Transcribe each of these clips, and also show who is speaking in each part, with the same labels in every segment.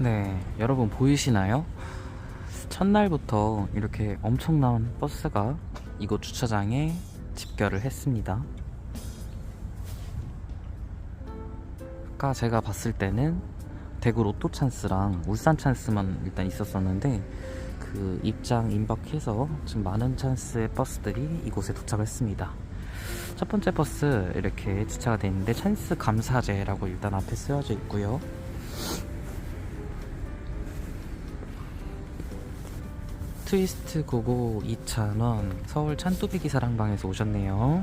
Speaker 1: 네, 여러분 보이시나요? 첫날부터 이렇게 엄청난 버스가 이곳 주차장에 집결을 했습니다. 아까 제가 봤을 때는 대구 로또 찬스랑 울산 찬스만 일단 있었었는데 그 입장 임박해서 지금 많은 찬스의 버스들이 이곳에 도착했습니다. 첫 번째 버스 이렇게 주차가 되어 있는데 찬스 감사제라고 일단 앞에 쓰여져 있고요. 트위스트 고고 2,000원 서울 찬뚜비기 사랑방에서 오셨네요.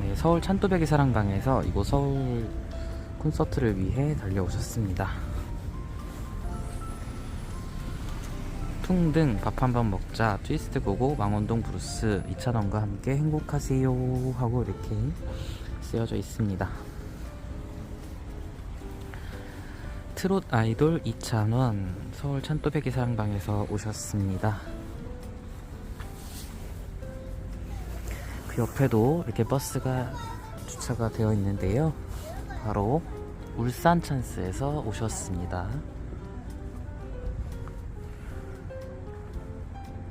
Speaker 1: 네, 서울 찬뚜비기 사랑방에서 이곳 서울 콘서트를 위해 달려오셨습니다. 퉁등 밥 한번 먹자 트위스트 고고 망원동 브루스 2,000원과 함께 행복하세요 하고 이렇게 쓰여져 있습니다. 트롯 아이돌 이찬원 서울 찬또배기 사랑방에서 오셨습니다. 그 옆에도 이렇게 버스가 주차가 되어 있는데요. 바로 울산 찬스에서 오셨습니다.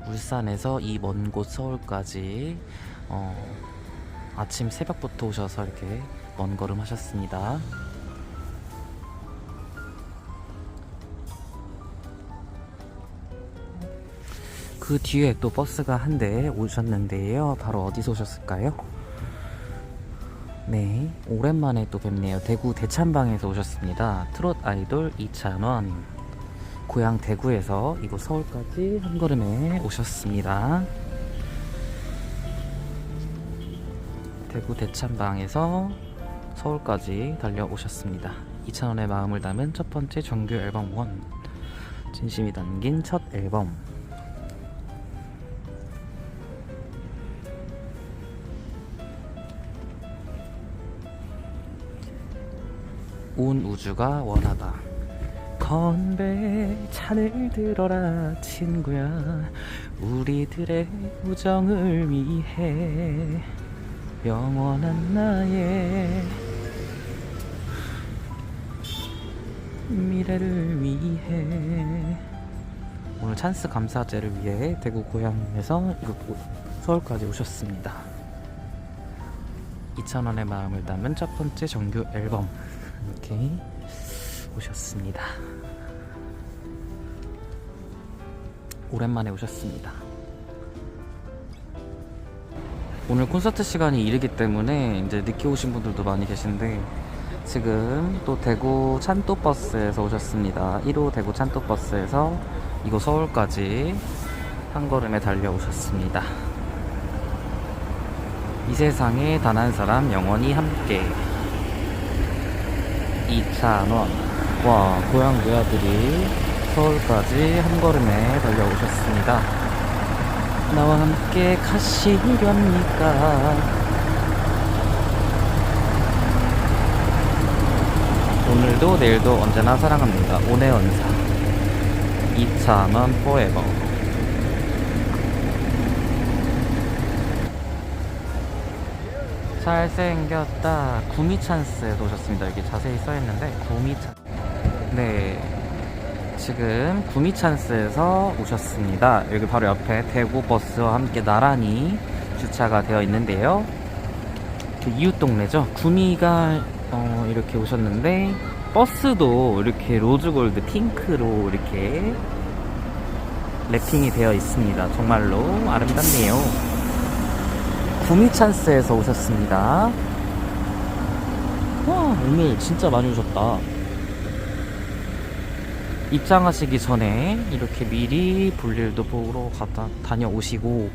Speaker 1: 울산에서 이 먼 곳 서울까지 어, 아침 새벽부터 오셔서 이렇게 먼 걸음 하셨습니다. 그 뒤에 또 버스가 한 대 오셨는데요. 바로 어디서 오셨을까요? 네, 오랜만에 또 뵙네요. 대구 대찬방에서 오셨습니다. 트롯 아이돌 이찬원. 고향 대구에서 이곳 서울까지 한 걸음에 오셨습니다. 대구 대찬방에서 서울까지 달려오셨습니다. 이찬원의 마음을 담은 첫 번째 정규 앨범 원. 진심이 담긴 첫 앨범. 온 우주가 원하다. 건배 잔을 들어라 친구야. 우리들의 우정을 위해 영원한 나의 미래를 위해. 오늘 찬스 감사제를 위해 대구 고향에서 서울까지 오셨습니다. 2,000원의 마음을 담은 첫 번째 정규 앨범 이렇게 오셨습니다. 오랜만에 오셨습니다. 오늘 콘서트 시간이 이르기 때문에 이제 늦게 오신 분들도 많이 계신데 지금 또 대구 찬또버스에서 오셨습니다. 1호 대구 찬또버스에서 이곳 서울까지 한 걸음에 달려오셨습니다. 이 세상에 단 한 사람 영원히 함께 2,000원. 와, 고향 외아들이 서울까지 한 걸음에 달려오셨습니다. 나와 함께 가시렵니까? 오늘도 내일도 언제나 사랑합니다. 오네 언사. 2,000원 포에버. 잘생겼다. 구미 찬스에 오셨습니다. 여기 자세히 써있는데, 구미 찬 네. 지금 구미 찬스에서 오셨습니다. 여기 바로 옆에 대구 버스와 함께 나란히 주차가 되어 있는데요. 그 이웃 동네죠. 구미가 어, 이렇게 오셨는데, 버스도 이렇게 로즈골드 핑크로 이렇게 랩핑이 되어 있습니다. 정말로 아름답네요. 구미 찬스에서 오셨습니다. 와, 오늘 진짜 많이 오셨다. 입장하시기 전에 이렇게 미리 볼일도 보러 갔다 다녀오시고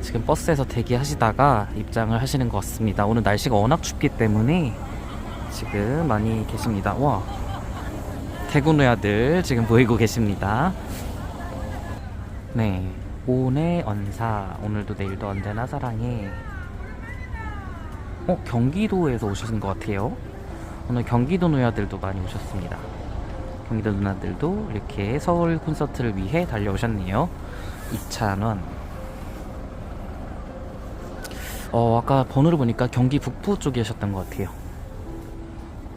Speaker 1: 지금 버스에서 대기하시다가 입장을 하시는 것 같습니다. 오늘 날씨가 워낙 춥기 때문에 지금 많이 계십니다. 와, 대구 노야들 지금 보이고 계십니다. 네. 오네 언사. 오늘도 내일도 언제나 사랑해. 어 경기도에서 오신 것 같아요. 오늘 경기도 누나들도 많이 오셨습니다. 경기도 누나들도 이렇게 서울 콘서트를 위해 달려오셨네요. 2,000원. 어, 아까 번호를 보니까 경기 북부 쪽이셨던 것 같아요.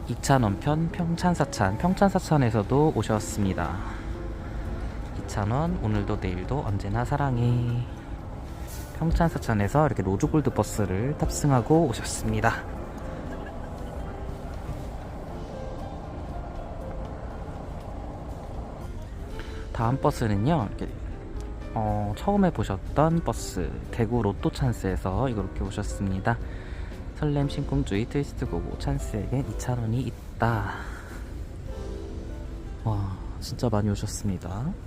Speaker 1: 이찬원 편 평창사찬. 평창사찬에서도 오셨습니다. 이찬원 오늘도 내일도 언제나 사랑해. 평창사찬에서 이렇게 로즈골드 버스를 탑승하고 오셨습니다. 다음 버스는요. 이렇게 어, 처음에 보셨던 버스 대구 로또 찬스에서 이렇게 오셨습니다. 설렘 신꿈주의 트위스트 고고 찬스에게 2,000원이 있다. 와, 진짜 많이 오셨습니다.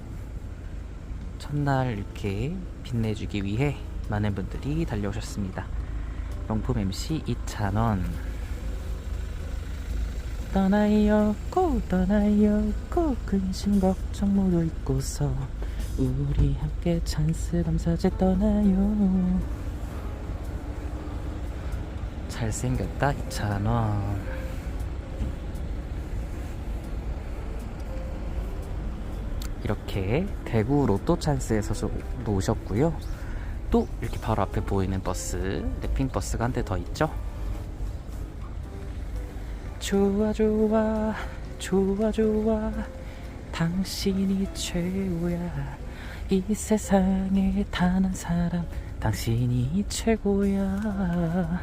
Speaker 1: 첫날 이렇게 빛내주기 위해 많은 분들이 달려오셨습니다. 명품 MC 2,000원. 떠나요, 고 떠나요, 고 근심 걱정 모두 잊고서 우리 함께 찬스 감사제 떠나요. 잘생겼다 2,000원. 이렇게 대구 로또 찬스에서 오셨고요. 또 이렇게 바로 앞에 보이는 버스, 랩핑 버스가 한 대 더 있죠. 좋아 좋아 좋아 좋아 당신이 최고야 이 세상에 단 한 사람 당신이 최고야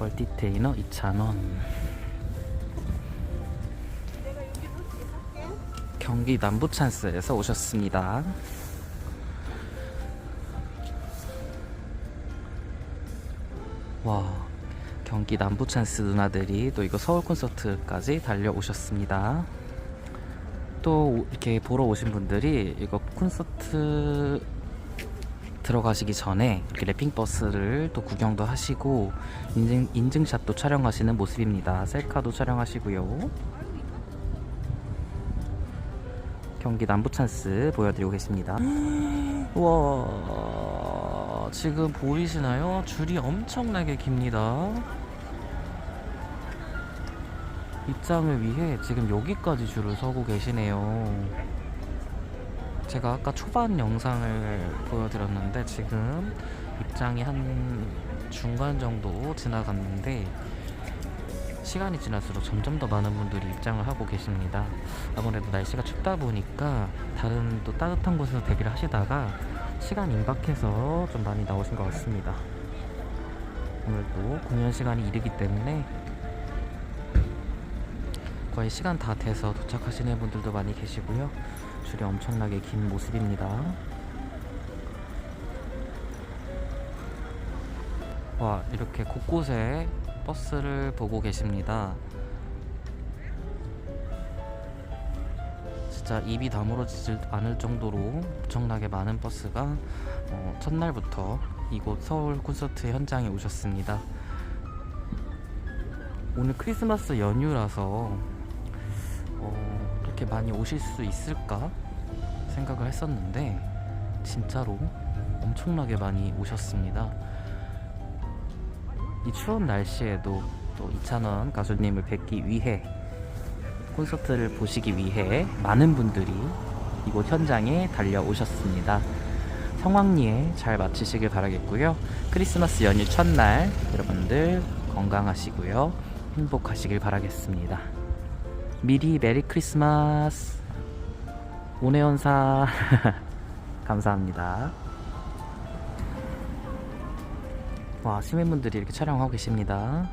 Speaker 1: 멀티테이너 2,000원 경기 남부 찬스에서 오셨습니다. 와, 경기 남부 찬스 누나들이 또 이거 서울 콘서트까지 달려오셨습니다. 또 이렇게 보러 오신 분들이 이거 콘서트 들어가시기 전에 이렇게 랩핑 버스를 또 구경도 하시고 인증 인증샷도 촬영하시는 모습입니다. 셀카도 촬영하시고요. 경기 남부 찬스 보여드리고 계십니다. 와 지금 보이시나요? 줄이 엄청나게 깁니다. 입장을 위해 지금 여기까지 줄을 서고 계시네요. 제가 아까 초반 영상을 보여드렸는데 지금 입장이 한 중간 정도 지나갔는데 시간이 지날수록 점점 더 많은 분들이 입장을 하고 계십니다. 아무래도 날씨가 춥다 보니까 다른 또 따뜻한 곳에서 대기를 하시다가 시간 임박해서 좀 많이 나오신 것 같습니다. 오늘도 공연 시간이 이르기 때문에 거의 시간 다 돼서 도착하시는 분들도 많이 계시고요. 줄이 엄청나게 긴 모습입니다. 와, 이렇게 곳곳에 버스를 보고 계십니다. 진짜 입이 다물어지지 않을 정도로 엄청나게 많은 버스가 어, 첫날부터 이곳 서울 콘서트 현장에 오셨습니다. 오늘 크리스마스 연휴라서 어, 이렇게 많이 오실 수 있을까 생각을 했었는데 진짜로 엄청나게 많이 오셨습니다. 이 추운 날씨에도 또 이찬원 가수님을 뵙기 위해 콘서트를 보시기 위해 많은 분들이 이곳 현장에 달려오셨습니다. 성황리에 잘 마치시길 바라겠고요. 크리스마스 연휴 첫날 여러분들 건강하시고요. 행복하시길 바라겠습니다. 미리 메리 크리스마스 오네온사 감사합니다. 와 시민분들이 이렇게 촬영하고 계십니다.